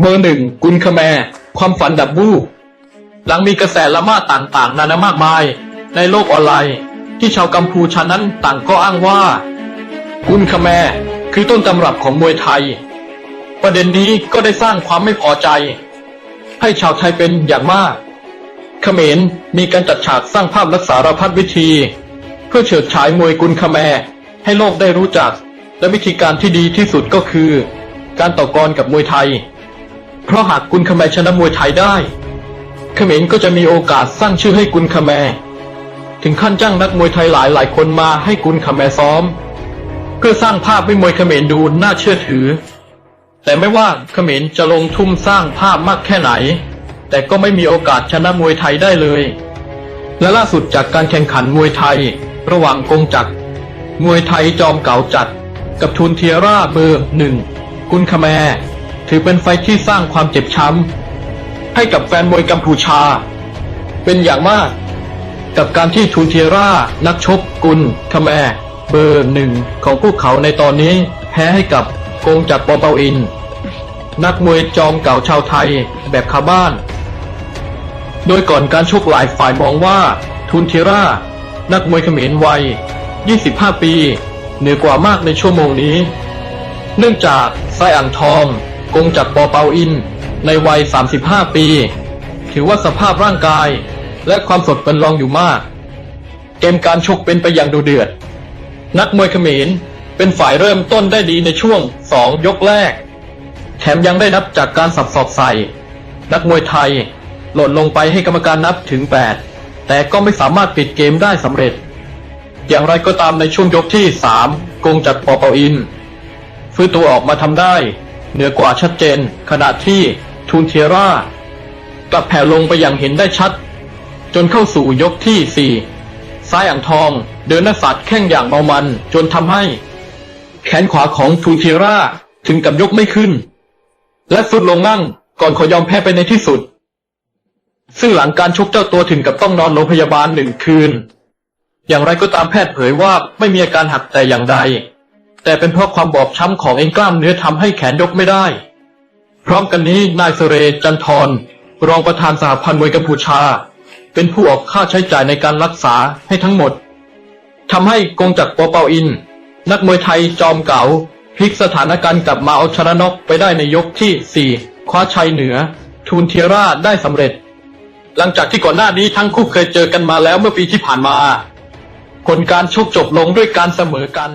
เบอร์หนึ่งกุนคแม ความฝันดับบูบหลังมีกระแสละมาต่างๆ นานา มากมาย ในโลกออนไลน์ ที่ชาวกัมพูชานั้นต่างก็อ้างว่า กุนคแม คือต้นตำรับของมวยไทย ประเด็นนี้ก็ได้สร้างความไม่พอใจ ให้ชาวไทยเป็นอย่างมากเขมรมีการจัดฉากสร้างภาพลักษารพัดวิธี เพื่อเฉิดฉายมวยกุนคแม ให้โลกได้รู้จัก และวิธีการที่ดีที่สุดก็คือ การต่อกรกับมวยไทย เพราะหากกุนคแมชนะมวยไทยได้ เขมรก็จะมีโอกาสสร้างชื่อให้กุนคแม ถึงขั้นจ้างนักมวยไทยหลายหลายคนมาให้กุนคแมซ้อม เพื่อสร้างภาพให้มวยเขมรดูน่าเชื่อถือ แต่ไม่ว่าเขมรจะลงทุ่มสร้างภาพมากแค่ไหน แต่ก็ไม่มีโอกาสชนะมวยไทยได้เลย และล่าสุดจากการแข่งขันมวยไทย ระหว่างกงจักรมวยไทยจอมเก่าจัด กับทุนเทียร่าเบอร์หนึ่งกุนคแม ถือเป็นไฟที่สร้างความเจ็บช้ำให้กับแฟนมวยกัมพูชา เป็นอย่างมาก กับการที่ทุนเทียร่า นักชกกุนคแมร์เบอร์หนึ่งของพวกเขาในตอนนี้แพ้ให้กับกงจักปอเปาอิน นักมวยจอมเก่าชาวไทยแบบคาบ้าน โดยก่อนการชกหลายฝ่ายมองว่าทุนเทรานักมวยเขมรวัย 25 ปี เหนือกว่ามากในชั่วโมงนี้ เนื่องจากไซอ่างทอง กงจักปอเปาอิน ในวัย 35 ปี ถือว่าสภาพร่างกายและความสดเป็นรองอยู่มาก เกมการชกเป็นไปอย่างดูเดือด นักมวยเขมรเป็นฝ่ายเริ่มต้นได้ดีในช่วง 2 ยกแรก แถมยังได้นับจากการสับสอบใส่ นักมวยไทยหล่นลงไปให้กรรมการนับถึง 8 แต่ก็ไม่สามารถปิดเกมได้สำเร็จ อย่างไรก็ตามในช่วงยกที่ 3กงจักปอเปาอิน ฟื้นตัวออกมาทำได้ เหนือกว่าชัดเจน ขณะที่ทูนเทียร่ากลับแผ่ลงไปอย่างเห็นได้ชัด จนเข้าสู่ยกที่4ซ้ายอ่างทองเดินหน้าสัตว์แข้งอย่างเมามัน จนทำให้ แขนขวาของทูนเทียร่าถึงกับยกไม่ขึ้น และสุดลงนั่งก่อนขอยอมแพ้ไปในที่สุด ซึ่งหลังการชกเจ้าตัวถึงกับต้องนอนโรงพยาบาลหนึ่งคืน อย่างไรก็ตามแพทย์เผยว่าไม่มีอาการหักแต่อย่างใด แต่เป็นเพราะความบอบช้ำของเอ็นกล้ามเนื้อทำให้แขนยกไม่ได้ พร้อมกันนี้นายเสเรจันทรรองประธานสหพันธ์มวยกัมพูชา เป็นผู้ออกค่าใช้จ่ายในการรักษาให้ทั้งหมดทำให้กงจักรปอเปาอิน นักมวยไทยจอมเก๋าพลิกสถานการณ์กลับมาเอาชนะนกไปได้ในยกที่ 4 คว้าชัยเหนือ ทูนเทียร่าได้สำเร็จ หลังจากที่ก่อนหน้านี้ทั้งคู่เคยเจอกันมาแล้วเมื่อปีที่ผ่านมาผลการชกจบลงด้วยการเสมอกัน